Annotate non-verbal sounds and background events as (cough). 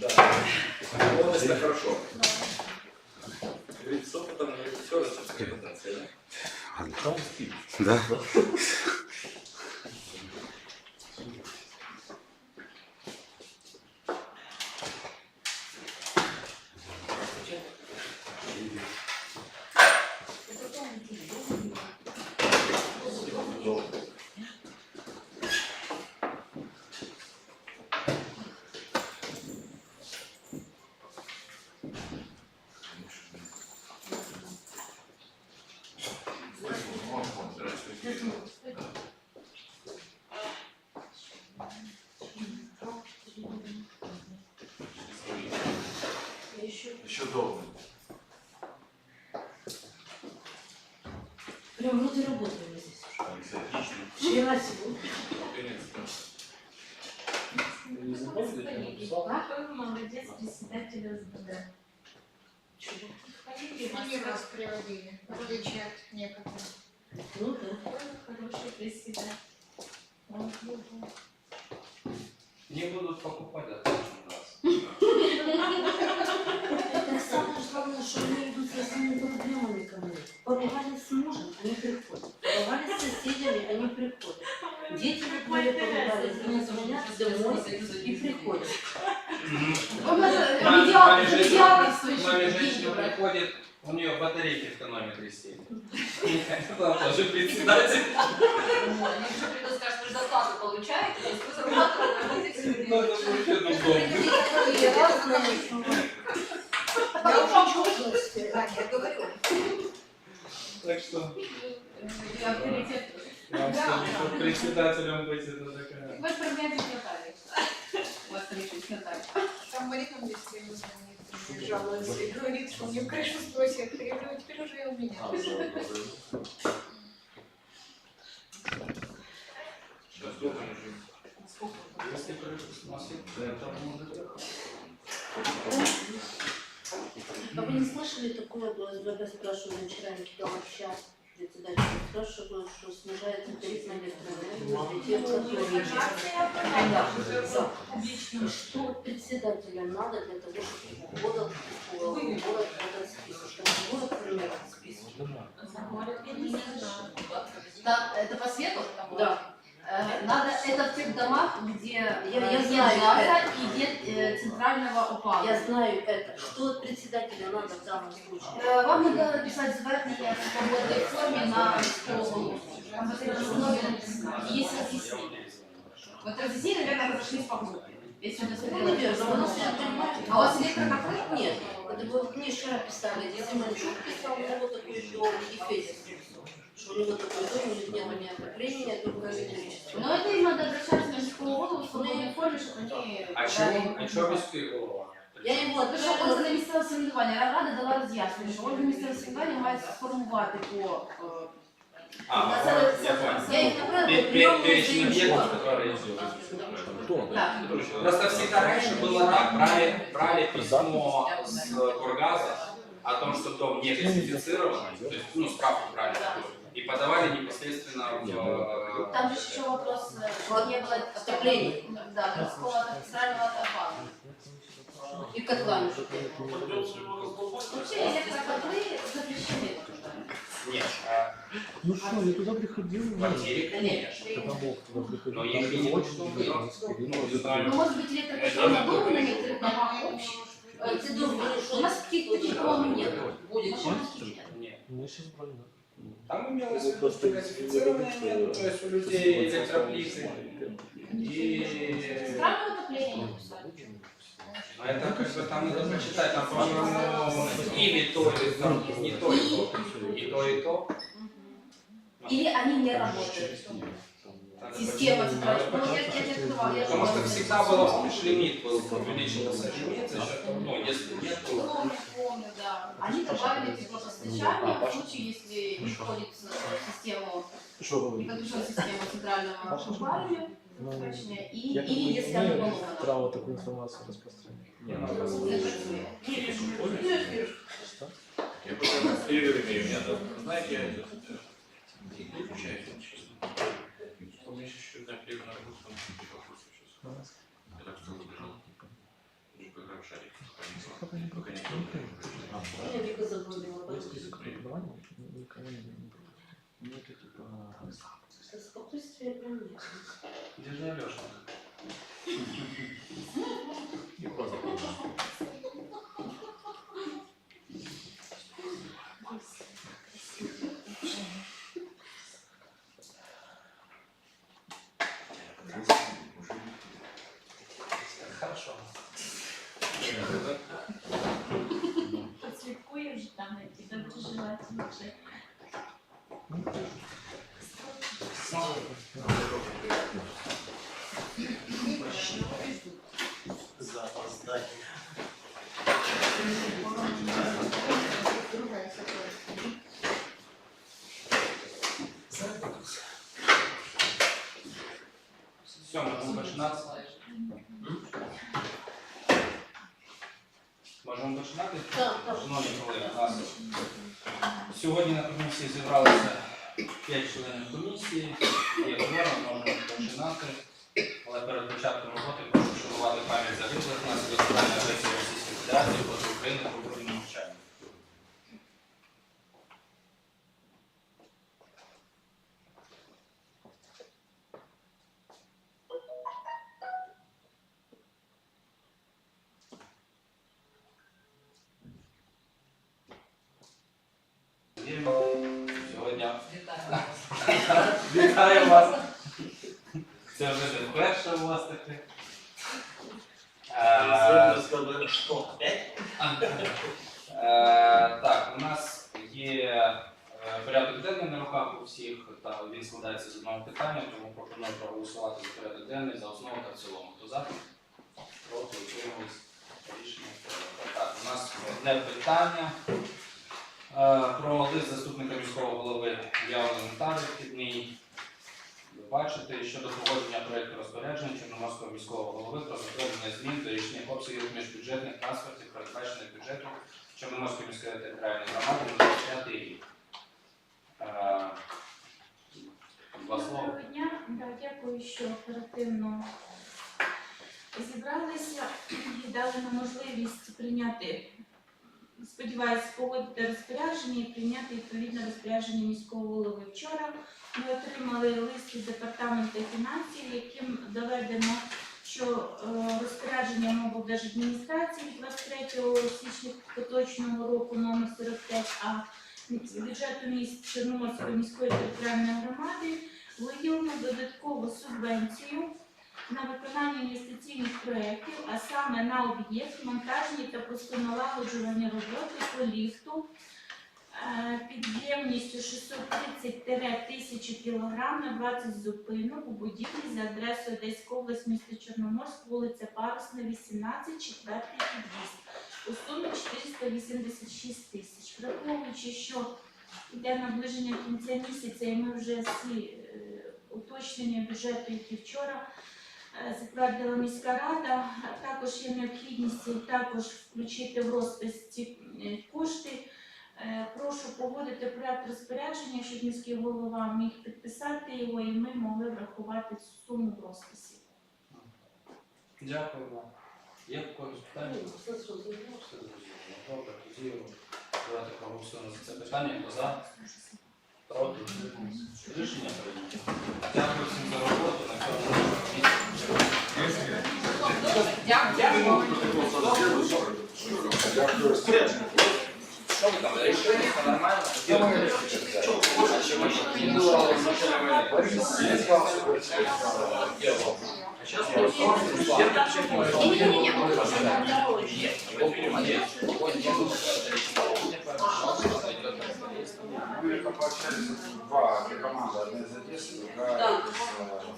Да. Молодость это хорошо. Говорит, с опытом режиссера все репутация, да? Да. (laughs) Еще Прям вроде работали здесь. Вчера сегодня. Молодец председатель СБД. Чего? Они вас приводили, в отличие от некоторых. Ну да. Хороший председатель. Он любой. Не будут покупать от нас. Так самое главное, что они идут за своими проблемами ко мне. Поругались с мужем, они приходят. Поругались с они приходят. Дети они звонят домой и приходят. Маме маме женщина приходит, у нее батарейки в тонометре сели. (laughs) Там тоже председатель. Же придут, скажут, вы зарплату получаете, то есть вы зарплату работаете это вообще удобно. Я уже чувствую, да, я говорю. Так что, авторитет. Я вам скажу, что председателем быть это такая... Вы отправляете Наталье. Вот решить Наталья. Там Марина мне все время звонит, жалуется и говорит, что мне крышу сносит. Я говорю, теперь уже и у меня. Да сколько они живут? Если крышу сносит, то это может А вы не слышали такое, я спрашивали вчера, я кидала в чат, председатель спрашиваю, что снижается тариф на электроэнергию для тех, которые... Да, да. И Что председателя надо для того, чтобы город, город этот список, чтобы город этот список? Да, это по свету? Да Э, Надо это в тех домах, где Я- э, я нет знаю газа и нет э, центрального опалу. Я знаю это. Что от председателя надо в данном случае? Е, Вам надо написать звернення в свободній формі на міського голову. Там потрібно основі написано. Є разъяснение. Вот разъяснение, наверное, разошлись по группе. Если вы Ну, наверное, у нас все понимают. А у вас электрокафе? Нет, это вы мне вчера писали, где Семенчук писал, у него такой дом, и Федя написал, что у него такой дом, у них нет ни отопления, только электричество. Но это им надо обращаться на міського голову в свободній формі, щоб вони А чому, а чого міський голова? Я ему Тому що отправила, органи місцевого самоврядування Рада дала роз'яснення, що органи місцевого самоврядування мають сформувати по е, А, Населення- я понял. я их направила Пе- в пе- приемную Перечень объектов, женщину. которые реализуются. так. Просто всегда раньше было так, брали, брали письмо с Кургаза о том, что дом не газифицированный, то есть, ну, справку брали такую, и подавали непосредственно в... э, Там же еще вопрос, э, что не было отопления. Да, городского центрального опала. И котлами. Вообще электрокотлы запрещены. Нет, а Ну что, я туда приходил, в квартире, конечно. Но их не очень Ну, ну, Ну, может быть, электрокотлы надуманы на некоторых домах общих. Э, Ты думаешь, У нас таких домов нет. будет нет. Нет. Мне сейчас больно. Там имелось в виду, что газифицированное то есть у людей электроплиты. И... Центральное отопление написали. А это как бы там надо прочитать, там, по-моему, ими то, или там не то, и то, и то, и то. Или они не работают. Система центральная. Ну, я, я не открывала, я Потому что всегда было, помнишь, лимит был, увеличивался лимит за счет, ну, если нет, то... Помню, помню, да. Они добавили теплопостачание в случае, если не входит в систему, Что подключена система центрального опаления, Ну, точнее, и, я или если не она поломана. права такую информацию распространять. Не, ну, Не працює. Я просто меня, да, знаете, я это, не включаюсь, честно. У меня еще чуть-чуть на перерыв Я так что забежал. Ну, как раз шарик. Пока не Пока не. Я Вика заблудила. Есть список преподавания, никого не не проходит. Ну, это типа... Спокойствие понятно. Где же Алёша? (laughs) Подслідкує вже там, які доброжелательні вже. Другая ситуация. Все, Можемо починати. Шановні колеги, у нас сьогодні на комісії зібралися 5 членів комісії, є кворум, можемо починати. Але перед початком роботи вітаю вас. Це вже не вперше у вас таке. Е, Е, Так, у нас є е, порядок денний на руках у всіх, та він складається з одного питання, тому пропоную проголосувати за порядок денний за основу та в цілому. Хто за? Проти, утримались. Рішення прийнято. Так, у нас одне питання е, про лист заступника міського голови явлений та вихідний. Ви бачите, щодо погодження проєкту розпорядження Чорноморського міського голови про затвердження змін до річних обсягів міжбюджетних трансфертів, передбачених бюджетом Чорноморської міської територіальної громади на 25 рік. Е, Два слова. Да, дякую, що оперативно зібралися і дали нам можливість прийняти, сподіваюся, погодити розпорядження і прийняти відповідне розпорядження міського голови. Вчора ми отримали лист від департаменту фінансів, яким доведено, що е, розпорядження облдержадміністрації від 23 січня поточного року номер 45 а бюджету міст Чорноморської міської територіальної громади виділено додаткову субвенцію на виконання інвестиційних проєктів, а саме на об'єкт монтажні та пусконалагоджувальні роботи по ліфту підємністю 630-1000 кг на 20 зупинок у будівлі за адресою Одеська область, місто Чорноморськ, вулиця Парусна, 18, четвертий під'їзд у сумі 486 тисяч. Враховуючи, що йде наближення кінця місяця, і ми вже всі е, уточнення бюджету, які вчора затвердила міська рада, а також є необхідність також включити в розпис ці е, кошти. Е, Прошу погодити проект розпорядження, щоб міський голова міг підписати його, і ми могли врахувати цю суму в розписі. Дякую вам. Є якось питання? Ну, все зрозуміло. Все зрозуміло. Добре, тоді давайте проголосуємо за це питання. Хто за? Проти? Рішення прийнято. Дякую всім за роботу. На цьому місці. Що ви там, рішили? Все нормально? Ні-ні-ні. Два команда, одна из Одессы, другая Да. из э,